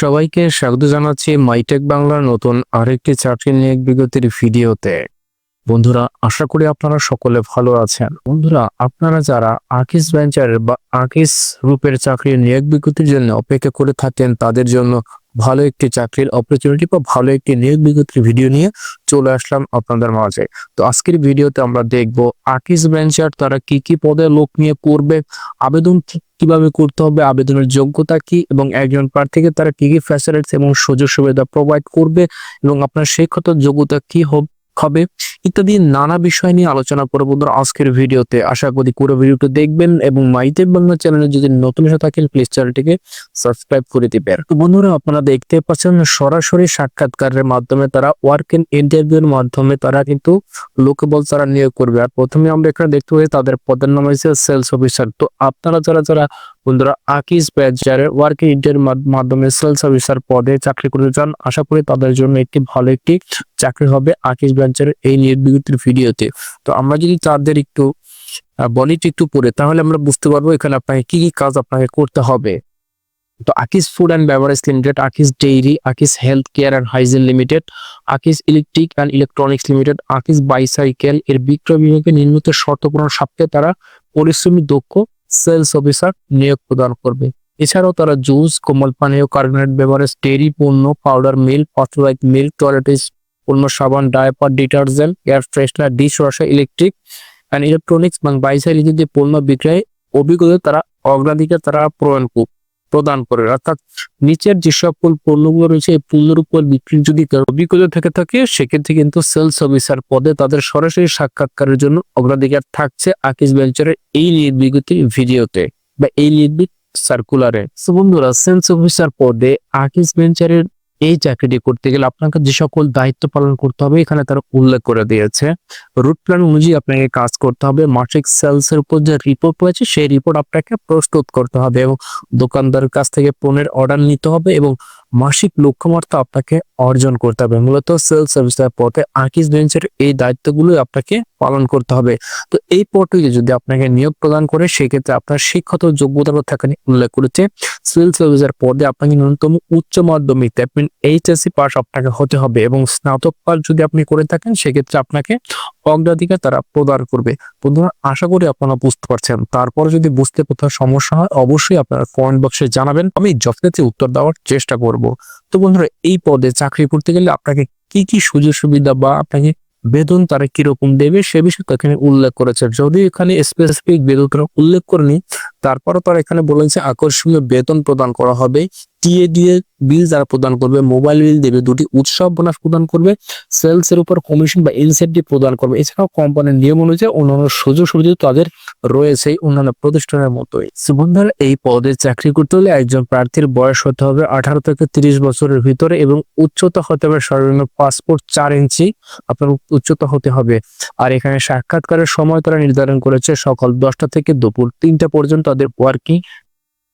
সবাইকে স্বাগত জানাচ্ছি মাইটেক বাংলার নতুন আরেকটি চাকরি নিয়োগ বিজ্ঞপ্তির ভিডিওতে। বন্ধুরা, আশা করি আপনারা সকলে ভালো আছেন। বন্ধুরা, আপনারা যারা আকিস ভেঞ্চারের বা আকিস রূপের চাকরির নিয়োগ বিজ্ঞপ্তির জন্য অপেক্ষা করে থাকেন, তাদের জন্য ভালো একটি চাকরির অপরচুনিটি বা ভালো একটি নিয়োগ বিজ্ঞপ্তির ভিডিও নিয়ে চলে আসলাম আপনাদের মাঝে। তো আজকের ভিডিওতে আমরা দেখব আকিস ব্রাঞ্চার তারা কি কি পদে লোক নিয়ে করবে, আবেদন কীভাবে করতে হবে, আবেদনের যোগ্যতা কি এবং একজন প্রার্থীকে তারা কি কি ফ্যাসিলিটিস এবং সুযোগ সুবিধা প্রোভাইড করবে এবং আপনার শিক্ষত যোগ্যতা কি হব- হবে। ইত্যাদি নানা বিষয় নিয়ে আলোচনা করব বন্ধুরা আজকের ভিডিওতে। আশা করি পুরো ভিডিওটা দেখবেন এবং মাইতেব বাংলা চ্যানেলে যদি নতুন এসে থাকেন প্লিজ চ্যানেলটিকে সাবস্ক্রাইব করে দিবেন। তো বন্ধুরা, আপনারা দেখতে পাচ্ছেন সরাসরি সাক্ষাৎকারের মাধ্যমে তারা ওয়ার্ক ইন ইন্টারভিউর মাধ্যমে তারা কিন্তু লোকেবল তারা নিয়োগ করবে। আর প্রথমে আমরা এখানে দেখতে পাই তাদের পদের নাম হয়েছে সেলস অফিসার তো আপনারা যারা যারা বন্ধুরা আকিস ব্যাচারের ওয়ার্ক ইন্টার মাধ্যমে সেলস অফিসার পদে চাকরি করতে চান। আশা করি তাদের জন্য একটি ভালো একটি চাকরি হবে আকিস ব্যাচারের এই নিয়োগ বিজ্ঞপ্তির ভিডিওতে। তো আমরা যদি তাদের একটু বলিটি একটু পড়ে, তাহলে আমরা বুঝতে পারব এখানে আপনাকে কি কি কাজ আপনাকে করতে হবে। তো Akij food and beverage limited Akij dairy Akij health care and hygiene limited Akij electric and electronics limited Akij bicycle, এর বিক্রয় বিভাগে নির্মিত শর্ত পূরণ সাপেক্ষে তারা পরিশ্রমী দক্ষ সেলস অফিসার নিয়োগ প্রদান করবে। এছাড়াও তারা জুস, কোমল পানীয়, কার্বনেট ব্যবহারে স্টেরি পণ্য, পাউডার মিল্ক পাথরাইক মিল্ক টয়লেটিস পণ্য, সাবান, diaper, detergent, air freshener dish washer electric and electronics এবং বাইসাইকেল ইত্যাদি পণ্য বিক্রয় অভিজ্ঞতা তারা অগ্রাধিকার তারা প্রয়োগ প্রদান করে। অর্থাৎ নিচের যে সকল পণ্যগুলো রয়েছে, এই পণ্যের উপর বিক্রির যদি অভিজ্ঞতা থেকে থাকে, সেক্ষেত্রে কিন্তু সেলস অফিসার পদে তাদের সরাসরি সাক্ষাৎকারের জন্য অগ্রাধিকার থাকছে আকিস বেঞ্চারের এই নির্বিগতি ভিডিওতে বা এই নির্বিক সার্কুলারে বন্ধুরা সেলস অফিসার পদে আকিস বেঞ্চারের এই চাকরিটি করতে গেলে আপনাকে যে সকল দায়িত্ব পালন করতে হবে, এখানে তারা উল্লেখ করে দিয়েছে। রুট প্ল্যান অনুযায়ী আপনাকে কাজ করতে হবে, মাসিক সেলস এর উপর যে রিপোর্ট রয়েছে, সেই রিপোর্ট আপনাকে প্রস্তুত করতে হবে এবং দোকানদারের কাছ থেকে পণ্যের অর্ডার নিতে হবে এবং মাসিক লক্ষ্যমাত্রা আপনাকে অর্জন করতে হবে। মূলত সেলস সার্ভিসের পথে আকিস বেঞ্চের এই দায়িত্বগুলো আপনাকে পালন করতে হবে। তো এই পদটিতে যদি আপনাকে নিয়োগ প্রদান করে, সেক্ষেত্রে আপনার শিক্ষত যোগ্যতার কথা এখানে উল্লেখ করেছে। সেলস সার্ভিসের পদে আপনাকে ন্যূনতম উচ্চ মাধ্যমিক এইচএসসি পাস আপনাকে হতে হবে এবং স্নাতক পাস যদি আপনি করে থাকেন, সেক্ষেত্রে আপনাকে অগ্রাধিকার তারা প্রদান করবে। বন্ধুরা, আশা করি আপনারা বুঝতে পারছেন। তারপরে যদি বুঝতে কোথাও সমস্যা হয়, অবশ্যই আপনারা কমেন্ট বক্সে জানাবেন। আমি যথাযথ উত্তর দেওয়ার চেষ্টা করব। তো বন্ধুরা, এই পদে চাকরি করতে গেলে আপনাকে কি কি সুযোগ সুবিধা বা আপনাকে বেতন তারা কীরকম দেবে সে বিষয়ে এখানে উল্লেখ করেছে। যদি এখানে স্পেসিফিক বেতন উল্লেখ করেনি তারপরও তারা এখানে বলেছে আকর্ষণীয় বেতন প্রদান করা হবে টিএডিএ বিল যারা প্রদান করবে, মোবাইল বিল দেবে, দুটি উৎসব বোনাস প্রদান করবে, সেলস এর উপর কমিশন বা ইনসেন্টিভ প্রদান করবে। এছাড়াও কোম্পানির নিয়ম অনুযায়ী অন্যান্য সুযোগ সুবিধা তাদের রয়েছে অন্যান্য প্রতিষ্ঠানের মতোই। বন্ধুরা, এই পদে চাকরি করতে হলে একজন প্রার্থীর বয়স হতে হবে আঠারো থেকে তিরিশ বছরের ভিতরে এবং উচ্চতা হতে হবে সর্বনিম্ন পাসপোর্ট চার ইঞ্চি, আপনার উচ্চতা হতে হবে। আর এখানে সাক্ষাৎকারের সময় তারা নির্ধারণ করেছে সকাল দশটা থেকে দুপুর তিনটা পর্যন্ত তাদের ওয়ার্কিং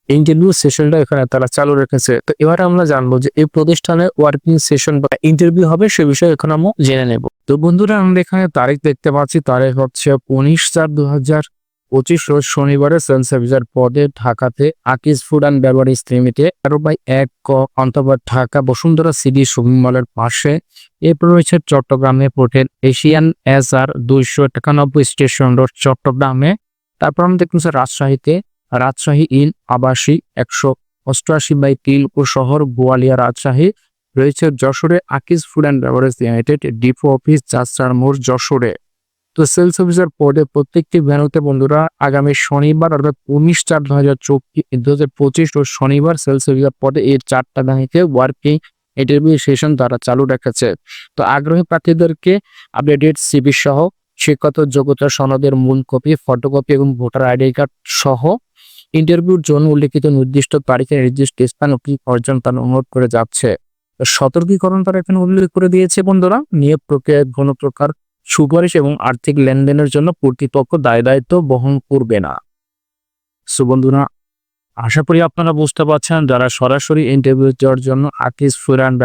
ইন্টারভিউ সেশনটা এখানে তারা চালু রেখেছে। তো এবারে আমরা জানব যে এই প্রতিষ্ঠানে ওয়ার্কিং সেশন বা ইন্টারভিউ হবে সে বিষয়ে এখন আমরা জেনে নেব। তো বন্ধুরা, আমরা এখানে তারিখ দেখতে পাচ্ছি, তারিখ হচ্ছে উনিশ চার দু হাজার পঁচিশ রোজ শনিবারে অফিসার পদে ঢাকাতে Akij food and beverage limited তেরো বাই এক ক অন্তর্গত ঢাকা বসুন্ধরা সিটি শপিং মলের পাশে। এরপর রয়েছে চট্টগ্রামে পোর্টের এশিয়ান এস আর দুইশো একানব্বই স্টেশন রোড, চট্টগ্রামে। তারপর আমরা দেখুন রাজশাহীতে রাজশাহী ইন আবাসী একশো অষ্টআশি বাই তিল ও শহর বোয়ালিয়া রাজশাহী রয়েছে যশোরে Akij food and beverage limited, depot office, যাত্রার মোড় যশোরে। তো সেলস অফিসার পদে প্রত্যেকটি ভ্যানুতে বন্ধুরা আগামী শনিবার অর্থাৎ উনিশ চার দু হাজার চব্বিশ পঁচিশ ও শনিবার সেলস অফিসার পদে এই চারটা ভ্যানিতে ওয়ার্কিং ইন্টারভিউ সেশন তারা চালু রেখেছে। তো আগ্রহী প্রার্থীদেরকে আপডেটেড সিবি সহ শিক্ষত যোগ্যতা সনদের মূল কপি ফটোকপি এবং ভোটার আইডি কার্ড সহ ইন্টারভিউর জন্য উল্লেখিত নির্দিষ্ট তারিখে নির্দিষ্ট স্থান অব্দি অর্জন তার অনুরোধ করে যাচ্ছে। সতর্কীকরণ তারা এখানে উল্লেখ করে দিয়েছে, বন্ধুরা। নিয়োগ প্রক্রিয়ায় কোনো প্রকার, সুপারিশ এবং আর্থিক লেনদেনের জন্য কর্তৃপক্ষ দায় দায়িত্ব বহন করবে না। সো, বন্ধুরা, আশা করি আপনারা বুঝতে পারছেন যারা সরাসরি ইন্টারভিউ দেওয়ার জন্য আকিস ফুড অ্যান্ড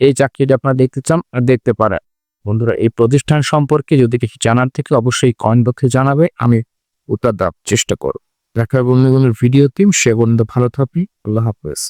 এই চাকরিটি আপনারা দেখতে চান, দেখতে পারেন। বন্ধুরা, এই প্রতিষ্ঠান সম্পর্কে যদি কিছু জানার থেকে অবশ্যই কমেন্ট বক্সে জানাবে, আমি উত্তর দেওয়ার চেষ্টা করব। দেখা বন্ধুগণের ভিডিও টিম সে পর্যন্ত ভালো থাকবি আল্লাহ হাফেজ।